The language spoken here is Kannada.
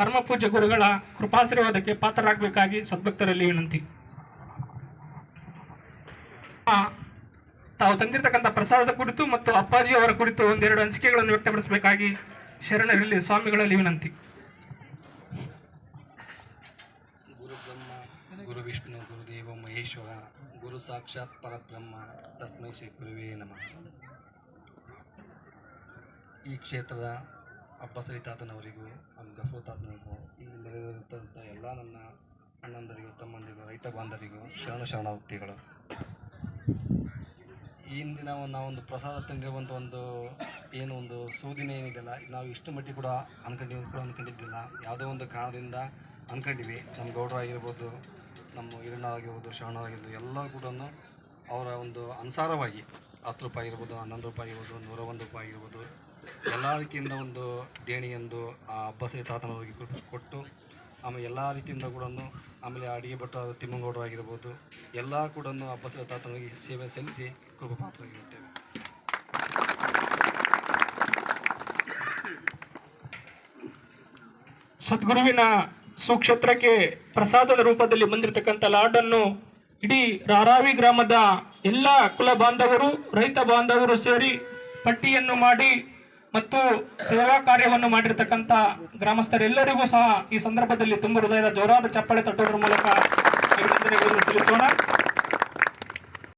ಪರಮಪೂಜ್ಯ ಗುರುಗಳ ಕೃಪಾಶೀರ್ವಾದಕ್ಕೆ ಪಾತ್ರರಾಗಬೇಕಾಗಿ ಸದ್ಭಕ್ತರಲ್ಲಿ ವಿನಂತಿ. ತಾವು ತಂದಿರತಕ್ಕಂಥ ಪ್ರಸಾದದ ಕುರಿತು ಮತ್ತು ಅಪ್ಪಾಜಿ ಅವರ ಕುರಿತು ಒಂದೆರಡು ಅನಿಸಿಕೆಗಳನ್ನು ವ್ಯಕ್ತಪಡಿಸಬೇಕಾಗಿ ಶರಣರಲ್ಲಿ ಸ್ವಾಮಿಗಳಲ್ಲಿ ವಿನಂತಿ. ಗುರು ಬ್ರಹ್ಮ ಗುರು ವಿಷ್ಣು ಗುರುದೇವ ಮಹೇಶ್ವರ, ಗುರು ಸಾಕ್ಷಾತ್ ಪರಬ್ರಹ್ಮ, ತಸ್ಮೈ ಶ್ರೀ ಗುರುವೇ ನಮಃ. ಈ ಕ್ಷೇತ್ರದ ಅಬ್ಬಸರಿ ತಾತನವರಿಗೂ ನಮ್ಮ ಗಫೂರ್ ತಾತನವರಿಗೂ ಇಲ್ಲಿ ನೆರೆದಿರುತ್ತಂಥ ಎಲ್ಲ ನನ್ನ ಅಣ್ಣಂದರಿಗೂ, ತಮ್ಮಂದಿರಿಗೂ, ರೈತ ಬಾಂಧವರಿಗೂ ಶರಣ ಶರಣಾರ್ಥಿಗಳು. ಈ ಹಿಂದಿನ ಒಂದು ಪ್ರಸಾದ ತಂದಿರುವಂಥ ಒಂದು ಏನು ಒಂದು ಸೂದಿನ ಏನಿದೆಯಲ್ಲ, ನಾವು ಇಷ್ಟು ಮಟ್ಟಿಗೆ ಕೂಡ ಅನ್ಕೊಂಡಿವಿ, ಕೂಡ ಅನ್ಕೊಂಡಿದ್ದಿಲ್ಲ. ಯಾವುದೋ ಒಂದು ಕಾರಣದಿಂದ ಅನ್ಕೊಂಡಿವಿ. ನಮ್ಮ ಗೌಡ್ರ ಆಗಿರ್ಬೋದು, ನಮ್ಮ ಹಿರಣ್ಣ ಆಗಿರ್ಬೋದು ಶರಣ ಆಗಿರ್ಬೋದು ಎಲ್ಲ ಕೂಡ ಅವರ ಒಂದು ಅನುಸಾರವಾಗಿ ಹತ್ತು ರೂಪಾಯಿ ಇರ್ಬೋದು, ಹನ್ನೊಂದು ರೂಪಾಯಿ ಇರ್ಬೋದು, ನೂರ ಒಂದು ರೂಪಾಯಿ ಇರ್ಬೋದು ಎಲ್ಲ ರೀತಿಯಿಂದ ಒಂದು ಎಂದು ಆ ಅಬ್ಬಸರಿ ತಾತನವರಿಗೆ ಕೊಟ್ಟು- ಆಮೇಲೆ ಎಲ್ಲ ರೀತಿಯಿಂದ ಕೂಡ ಆಮೇಲೆ ಅಡಿಗೆ ಭಟ್ಟ ತಿಮ್ಮಗೌಡರು ಆಗಿರ್ಬೋದು, ಎಲ್ಲ ಕೂಡ ಅಬ್ಬಸರಿ ತಾತನವಾಗಿ ಸೇವೆ ಸಲ್ಲಿಸಿ ಕೃಪ ಪಾತ್ರವಾಗಿರುತ್ತೇವೆ ಸದ್ಗುರುವಿನ ಸುಕ್ಷೇತ್ರಕ್ಕೆ ಪ್ರಸಾದದ ರೂಪದಲ್ಲಿ ಬಂದಿರತಕ್ಕಂಥ ಲಾಡನ್ನು ಇಡೀ ರಾರಾವಿ ಗ್ರಾಮದ ಎಲ್ಲ ಕುಲ ಬಾಂಧವರು, ರೈತ ಬಾಂಧವರು ಸೇರಿ ಪಟ್ಟಿಯನ್ನು ಮಾಡಿ ಮತ್ತು ಸೇವಾ ಕಾರ್ಯವನ್ನು ಮಾಡಿರ್ತಕ್ಕಂಥ ಗ್ರಾಮಸ್ಥರೆಲ್ಲರಿಗೂ ಸಹ ಈ ಸಂದರ್ಭದಲ್ಲಿ ತುಂಬ ಹೃದಯದ ಜೋರಾದ ಚಪ್ಪಾಳೆ ತಟ್ಟುವುದರ ಮೂಲಕ ಸಲ್ಲಿಸೋಣ.